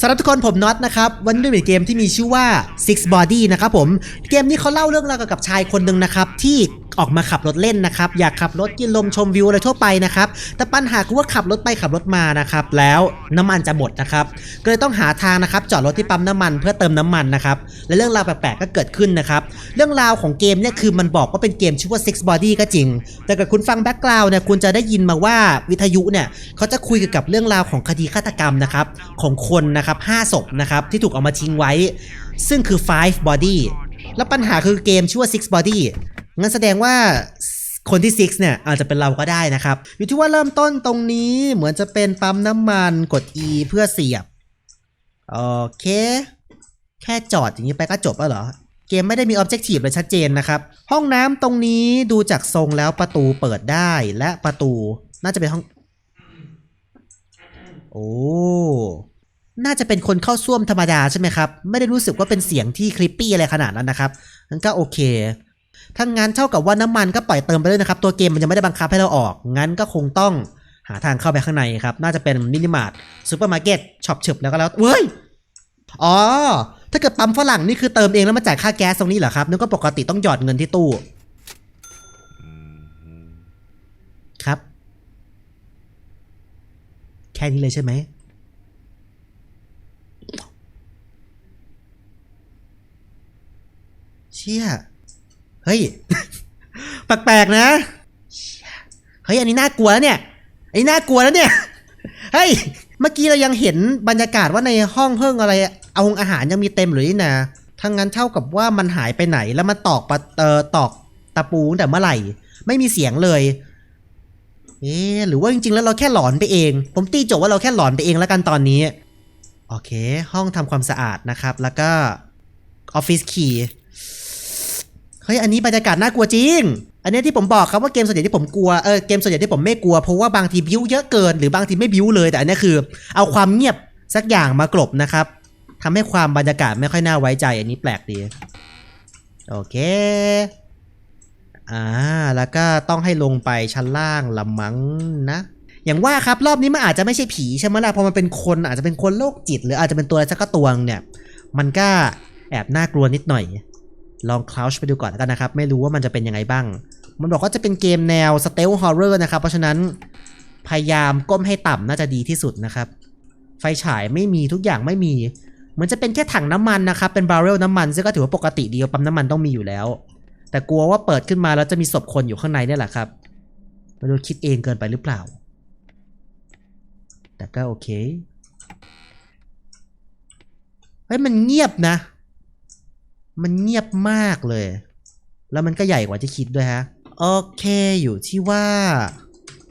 สำหรับทุกคนผมน็อตนะครับ วันนี้เป็นเกมที่มีชื่อว่า Six Body นะครับผม เกมนี้เขาเล่าเรื่องราวเกี่ยวกับชายคนหนึ่งนะครับ ที่ ออกมาขับรถเล่นนะครับ อยากขับรถกินลมชมวิวอะไรทั่วไปนะครับ แต่ปัญหาคือว่าขับรถไปขับรถมานะครับ แล้วน้ำมันจะหมดนะครับ ก็เลยต้องหาทางนะครับ จอดรถที่ปั๊มน้ำมันเพื่อเติมน้ำมันนะครับ และเรื่องราวแปลกๆก็เกิดขึ้นนะครับ เรื่องราวของเกมเนี่ยคือมันบอกว่าเป็นเกมชื่อว่า Six Body ก็จริง แต่กิดคุณฟังแบ็กกราวน์เนี่ยคุณจะได้ยินมาว่าวิทยุเนี่ยเขาจะคุยเกี่ยวกับเรื่องราวของคดีฆาตกรรมนะครับของคนนะครับ5ศพนะครับที่ถูกเอามาทิ้งไว้ ซึ่งคือ five body แล้วปัญหาคือเกมชื่อว่า six body งั้นแสดงว่าคนที่ six เนี่ย อาจจะเป็นเราก็ได้นะครับ อยู่ที่ว่าเริ่มต้นตรงนี้เหมือนจะเป็นปั๊มน้ำมันกด E เพื่อเสียบ โอเค แค่จอดอย่างนี้ไปก็จบแล้วเหรอ เกมไม่ได้มี Objective เลยชัดเจนนะครับ ห้องน้ำตรงนี้ดูจากทรงแล้วประตูเปิดได้และประตูน่าจะเป็นห้อง โอ้ น่าจะเป็นคนเข้าซ่วมธรรมดาใช่ไหมครับ ไม่ได้รู้สึกว่าเป็นเสียงที่คลิปปี้อะไรขนาดนั้นนะครับงั้นก็โอเคถ้างั้นเท่ากับว่าน้ำมันก็ปล่อยเติมไปเลยนะครับ ตัวเกมมันยังไม่ได้บังคับให้เราออก งั้นก็คงต้องหาทางเข้าไปข้างในครับ น่าจะเป็นมินิมาร์ทซูเปอร์มาร์เก็ตช็อปฉึบแล้วก็แล้วเว้ยอ๋อ ถ้าเกิดปั๊มฝรั่งนี่คือเติมเองแล้วมาจ่ายค่าแก๊สตรงนี้เหรอครับนึกว่าปกติต้องหยอดเงินที่ตู้ ครับ แค่นี้เลยใช่ไหม ชี่ยเฮ้ยแปลกๆนะเชี่ยเฮ้ยอันนี้น่ากลัวเนี่ยอันนี้น่ากลัวแล้วเนี่ยเฮ้ยเมื่อกี้เรายังเห็นบรรยากาศว่าในห้องเพิ่งอะไรเอาอาหารยังมีเต็มหรือนี่นะทั้งนั้นเท่ากับว่ามันหายไปไหนแล้วมันตอกปะเออตอกตะปูแต่เมื่อไหร่ ไม่มีเสียงเลย เอ๊หรือว่าจริงๆ แล้วเราแค่หลอนไปเอง ผมตีโจทย์ว่าเราแค่หลอนไปเองแล้วกันตอนนี้ โอเค ห้องทำความสะอาดนะครับ แล้วก็ออฟฟิศคีย์ เฮ้ยอันนี้บรรยากาศน่ากลัวจริง อันนี้ที่ผมบอกครับว่าเกมส่วนใหญ่ที่ผมกลัวเออเกมส่วนใหญ่ที่ผมไม่กลัวเพราะว่าบางทีบิ้วเยอะเกินหรือบางทีไม่บิ้วเลยแต่อันนี้คือ เอาความเงียบสักอย่างมากลบนะครับทำให้ความบรรยากาศไม่ค่อยน่าไว้ใจ อันนี้แปลกดีโอเคอ่าแล้วก็ต้องให้ลงไปชั้นล่างละมั้งนะอย่างว่าครับรอบนี้มันอาจจะไม่ใช่ผีใช่ไหมล่ะเพอมันเป็นคนอาจจะเป็นคนโรคจิต หรืออาจจะเป็นตัวอะไรสักตัวเนี่ย มันก็แอบน่ากลัวนิดหน่อย ลองคลาวช์ไปดูก่อนแล้วกันนะครับ ไม่รู้ว่ามันจะเป็นยังไงบ้าง มันบอกว่าจะเป็นเกมแนวสเตลฮอร์เรอร์นะครับ เพราะฉะนั้นพยายามก้มให้ต่ำน่าจะดีที่สุดนะครับ ไฟฉายไม่มีทุกอย่างไม่มีเหมือนจะเป็นแค่ถังน้ำมันนะครับ เป็นบาร์เรลน้ำมัน ซึ่งก็ถือว่าปกติดีปั๊มน้ำมันต้องมีอยู่แล้ว แต่กลัวว่าเปิดขึ้นมาแล้วจะมีศพคนอยู่ข้างในนี่แหละครับไม่รู้คิดเองเกินไปหรือเปล่า แต่ก็โอเคเฮ้ยมันเงียบนะ มันเงียบมากเลย แล้วมันก็ใหญ่กว่าที่คิดด้วยฮะ โอเคอยู่ที่ว่า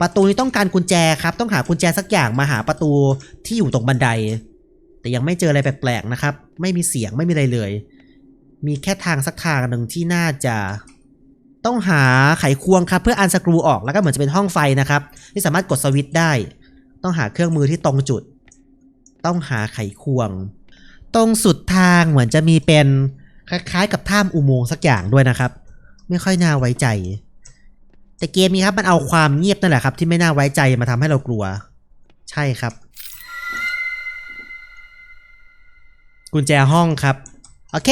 ประตูนี้ต้องการกุญแจครับ ต้องหากุญแจสักอย่างมาหาประตูที่อยู่ตรงบันได แต่ยังไม่เจออะไรแปลกๆนะครับ ไม่มีเสียงไม่มีอะไรเลย มีแค่ทางสักทางหนึ่งที่น่าจะ ต้องหาไขควงครับ เพื่ออันสกรูออกแล้วก็เหมือนจะเป็นห้องไฟนะครับที่สามารถกดสวิตช์ได้ ต้องหาเครื่องมือที่ตรงจุด ต้องหาไขควง ตรงสุดทางเหมือนจะมีเป็น คล้ายๆ กับถ้ำอุโมงค์สักอย่างด้วยนะครับ ไม่ค่อยน่าไว้ใจ แต่เกมนี้ครับมันเอาความเงียบนั่นแหละครับ ที่ไม่น่าไว้ใจมาทำให้เรากลัว ใช่ครับ กุญแจห้องครับ โอเค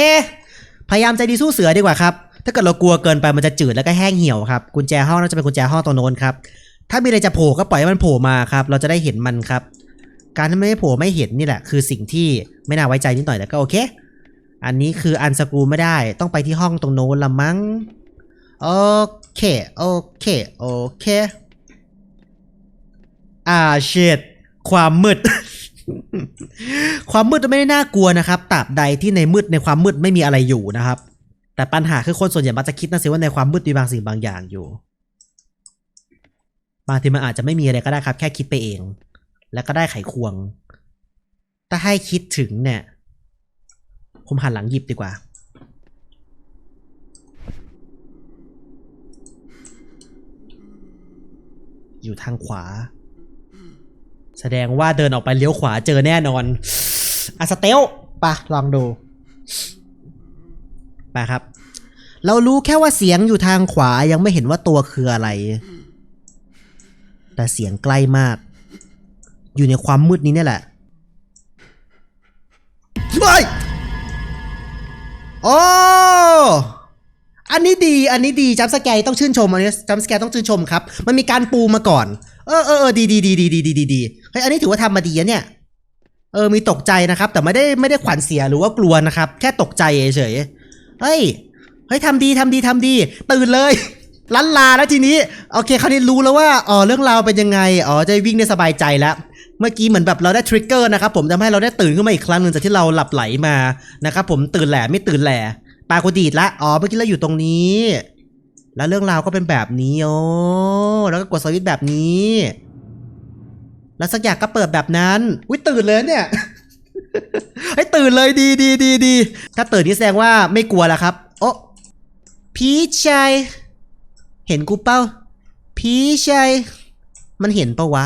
พยายามใจดีสู้เสือดีกว่าครับ ถ้าเกิดเรากลัวเกินไปมันจะจืดแล้วก็แห้งเหี่ยวครับ กุญแจห้องน่าจะเป็นกุญแจห้องตรงโน้นครับ ถ้ามีอะไรจะโผล่ก็ปล่อยให้มันโผล่มาครับ เราจะได้เห็นมันครับ การที่ไม่โผล่ไม่เห็นนี่แหละ คือสิ่งที่ไม่น่าไว้ใจนิดหน่อยแต่ก็โอเค อันนี้คืออันสกรูไม่ได้ต้องไปที่ห้องตรงโน้นละมั้ง โอเค โอเค โอเค อ่าเชดความมืด ความมืดไม่ได้น่ากลัวนะครับตราบใดที่ในมืดในความมืดไม่มีอะไรอยู่นะครับ แต่ปัญหาคือคนส่วนใหญ่มักจะคิดนะสิว่าในความมืดมีบางสิ่งบางอย่างอยู่ บางทีมันอาจจะไม่มีอะไรก็ได้ครับ แค่คิดไปเอง แล้วก็ได้ไขควง ถ้าให้คิดถึงเนี่ย ผมหันหลังหยิบดีกว่า อยู่ทางขวา แสดงว่าเดินออกไปเลี้ยวขวาเจอแน่นอนอะสเตลปะลองดูไปครับ เรารู้แค่ว่าเสียงอยู่ทางขวายังไม่เห็นว่าตัวคืออะไร แต่เสียงใกล้มาก อยู่ในความมืดนี้เนี่ยแหละ เฮ้ย โอ้อันนี้ดี อันนี้ดีจัมสแกร์ต้องชื่นชมอันนี้จัมสแกร์ต้องชื่นชมครับ มันมีการปูมาก่อน เออเออเออดีดีดีดีดีดีดีดีเฮ้ยอันนี้ถือว่าทำมาดีอะเนี่ย เออ มีตกใจนะครับ แต่ไม่ได้ไม่ได้ขวัญเสียหรือว่ากลัวนะครับ แค่ตกใจเฉยเฮ้ย เฮ้ยทำดีทำดีทำดี ตื่นเลยลันลาแล้วทีนี้ โอเค คราวนี้รู้แล้วว่า อ๋อ เรื่องราวเป็นยังไง อ๋อ จะวิ่งได้สบายใจแล้ว เมื่อกี้เหมือนแบบเราได้ทริกเกอร์นะครับผมทำให้เราได้ตื่นขึ้นมาอีกครั้งหนึ่งจากที่เราหลับไหลมานะครับผมตื่นแหล่ไม่ตื่นแหล่ปลาโคดีดละอ๋อเมื่อกี้เราอยู่ตรงนี้ แล้วเรื่องราวก็เป็นแบบนี้โอ้แล้วก็กดสวิตช์แบบนี้ แล้วสักอย่างก็เปิดแบบนั้นอุ้ยตื่นเลยเนี่ยให้ตื่นเลยดีดีดีดีถ้าตื่นนี่แสดงว่าไม่กลัวแล้วครับ โอ้พี่ชัยเห็นกูเป้าพี่ชัยมันเห็นปะวะ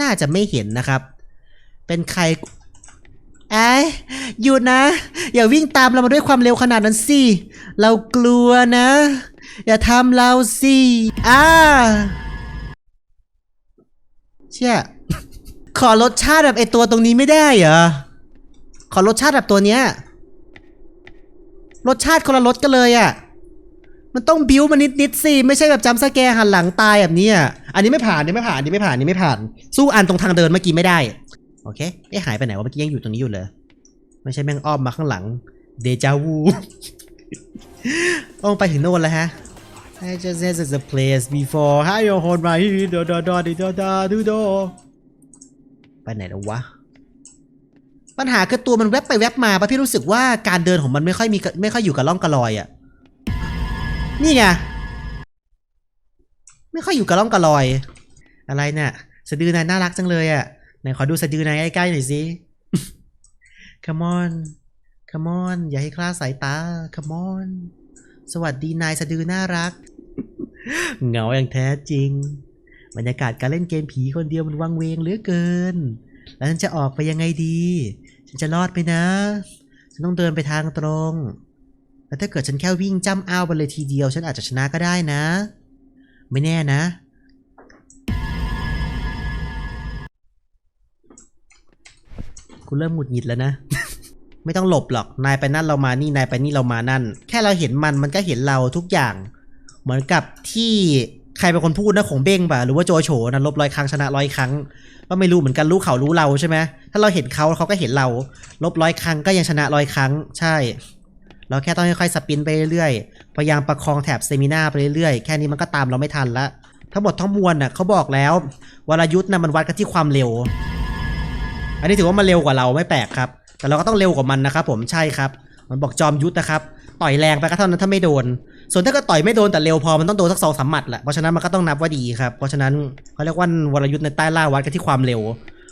น่าจะไม่เห็นนะครับ เป็นใครไอ้หยุดนะ อย่าวิ่งตามเรามาด้วยความเร็วขนาดนั้นสิ เรากลัวนะ อย่าทำเราสิอ่าเชี่ยขอรสชาติแบบไอตัวตรงนี้ไม่ได้เหรอ ขอรสชาติแบบตัวเนี้ย รสชาติคนละรสกันเลยอะ่ะ มันต้องบิ้วมานิดนิดสิไม่ใช่แบบจำสแกร์หันหลังตายแบบนี้อะอันนี้ไม่ผ่านอันนี้ไม่ผ่านอันนี้ไม่ผ่านอันนี้ไม่ผ่าน สู้อันตรงทางเดินเมื่อกี้ไม่ได้โอเคเอ๊ะหายไปไหนวะเมื่อกี้ยังอยู่ตรงนี้อยู่เลย ไม่ใช่แม่งอ้อมมาข้างหลังเดจาวูต้องไปถึงโน่นแล้วฮะ I just had the place before How you hold my head do do do do do do do ไปไหนแล้ววะ ปัญหาคือตัวมันแวบไปแวบมาปะพี่รู้สึกว่าการเดินของมันไม่ค่อยมีไม่ค่อยอยู่กับร่องกระลอยอะ นี่ไง ไม่ค่อยอยู่กับร่องกระลอย อะไรเนี่ยสะดือนายน่ารักจังเลยอะ่ะ ไหนขอดูสะดือนายใกล้ๆหน่อยสิ Come on Come on อย่าให้คลาดสายตา Come on สวัสดีนายสะดือน่ารัก เหงาอย่างแท้จริง บรรยากาศการเล่นเกมผีคนเดียวมันวังเวงเหลือเกิน แล้วฉันจะออกไปยังไงดี ฉันจะรอดไหมนะ ฉันต้องเดินไปทางตรง แล้วถ้าเกิดฉันแค่วิ่งจ้ำอ้าวไปเลยทีเดียว ฉันอาจจะชนะก็ได้นะ ไม่แน่นะกูเริ่มหงุดหงิดแล้วนะ ไม่ต้องหลบหรอก นายไปนั่นเรามานี่ นายไปนี่เรามานั่น แค่เราเห็นมันมันก็เห็นเราทุกอย่าง เหมือนกับที่ใครเป็นคนพูดนะของเบ้งป่ะหรือว่าโจโฉนะลบร้อยครั้งชนะร้อยครั้ง ก็ไม่รู้เหมือนกันรู้เขารู้เราใช่ไหมถ้าเราเห็นเขาเขาก็เห็นเรา ลบร้อยครั้งก็ยังชนะร้อยครั้ง ใช่ เราแค่ต้องค่อยๆสปินไปเรื่อยๆ พยายามประคองแถบเซมินาไปเรื่อยๆ แค่นี้มันก็ตามเราไม่ทันละ ทั้งหมดทั้งมวลน่ะเขาบอกแล้ววรยุทธ์น่ะมันวัดกันที่ความเร็ว อันนี้ถือว่ามันเร็วกว่าเราไม่แปลกครับ แต่เราก็ต้องเร็วกว่ามันนะครับผมใช่ครับ มันบอกจอมยุทธนะครับ ต่อยแรงไปก็เท่านั้นถ้าไม่โดน ส่วนถ้าก็ต่อยไม่โดนแต่เร็วพอมันต้องโดนสักสองสามหมัดแหละ เพราะฉะนั้นมันก็ต้องนับว่าดีครับ เพราะฉะนั้นเขาเรียกว่าวรยุทธ์ในใต้ล่าวัดกันที่ความเร็ว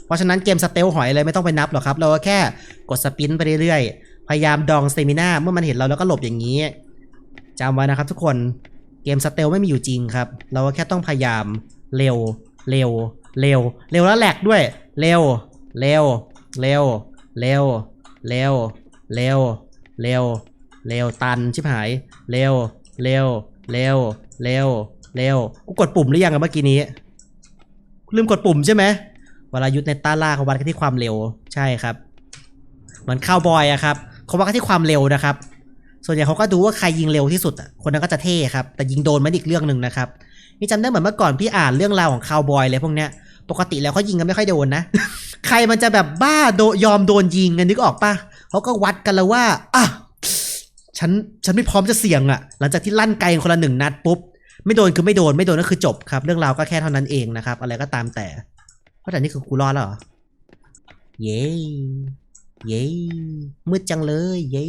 เพราะฉะนั้นเกมสเตลหอยอะไรไม่ต้องไปนับหรอกครับ เราก็แค่กดสปินไปเรื่อยๆ พยายามดองสเตมิน่าเมื่อมันเห็นเราแล้วก็หลบอย่างนี้จำไว้นะครับทุกคนเกมสเตลไม่มีอยู่จริงครับ เราก็แค่ต้องพยายามเร็ว เร็ว เร็ว เร็วแล้วแหลกด้วย เร็ว เร็ว เร็ว เร็ว เร็ว เร็ว เร็ว เร็ว ตันชิบหาย เร็ว เร็ว เร็ว เร็ว เร็ว กูกดปุ่มหรือยังอะเมื่อกี้นี้ ลืมกดปุ่มใช่ไหมเวลายุทธในต้าล่าเขาวัดกันที่ความเร็ว ใช่ครับ เหมือนข้าวบอยอะครับ เขาวัดกันที่ความเร็วนะครับ ส่วนใหญ่เขาก็ดูว่าใครยิงเร็วที่สุดคนนั้นก็จะเท่ครับ แต่ยิงโดนมันอีกเรื่องหนึ่งนะครับนี่จำได้เหมือนเมื่อก่อนพี่อ่านเรื่องราวของคาวบอยเลยพวกเนี้ย ปกติแล้วเขายิงกันไม่ค่อยโดนนะ ใครมันจะแบบบ้าโดยอมโดนยิงกันนึกออกปะเขาก็วัดกันแล้วว่าอะฉันฉันไม่พร้อมจะเสี่ยงอะหลังจากที่ลั่นไกลคนละหนึ่งนัดปุ๊บไม่โดนคือไม่โดนไม่โดนก็คือจบครับ เรื่องราวก็แค่เท่านั้นเองนะครับ อะไรก็ตามแต่เพราะแต่นี่คือกูรอดแล้วเหรอ เย้ เย้มืดจังเลย เย้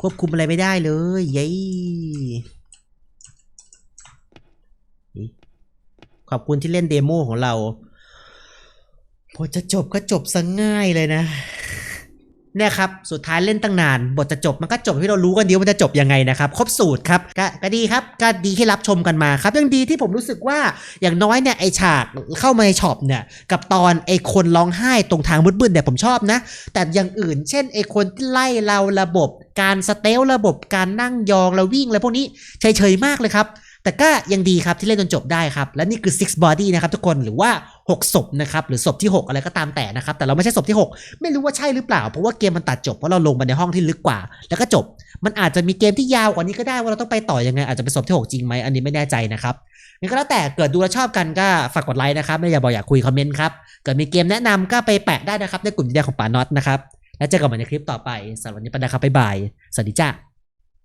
ควบคุมอะไรไม่ได้เลย เย้ขอบคุณที่เล่นเดโมของเรา พอจะจบก็จบซะง่ายเลยนะ เนี่ยครับสุดท้ายเล่นตั้งนาน บทจะจบมันก็จบที่เรารู้กันเดียวมันจะจบยังไงนะครับครบสูตรครับกก็ดีครับก็ดีที่รับชมกันมาครับยังดีที่ผมรู้สึกว่าอย่างน้อยเนี่ยไอฉากเข้ามาในช็อปเนี่ยกับตอนไอคนร้องไห้ตรงทางมืดๆเนี่ยผมชอบนะ แต่อย่างอื่น เช่นไอคนที่ไล่เราระบบ การสเตลระบบการนั่งยองแล้ววิ่งอะไรพวกนี้เฉยๆมากเลยครับแต่ก็ยังดีครับที่เล่นจนจบได้ครับ และนี่คือ Six Body นะครับทุกคนหรือว่า 6ศพนะครับหรือศพที่ 6 อะไรก็ตามแต่นะครับแต่เราไม่ใช่ศพที่ 6 ไม่รู้ว่าใช่หรือเปล่า เพราะว่าเกมมันตัดจบเพราะเราลงไปในห้องที่ลึกกว่า แล้วก็จบ มันอาจจะมีเกมที่ยาวกว่านี้ก็ได้ว่าเราต้องไปต่อยังไงอาจจะเป็นศพที่6จริงไหมอันนี้ไม่แน่ใจนะครับงั้นก็แล้วแต่เกิดดูแลชอบกันก็ฝากกดไลค์นะครับไม่อยากบอกอยากคุยคอมเมนต์ครับเกิดมีเกมแนะนำก็ไปแปะได้นะครับในกลุ่มดีเดของป่าน็อตนะครับแล้วเจอกันใหม่ในคลิปต่อไปสำหรับวันนี้ไปนะครับบ๊ายบายสวัสดีจ้า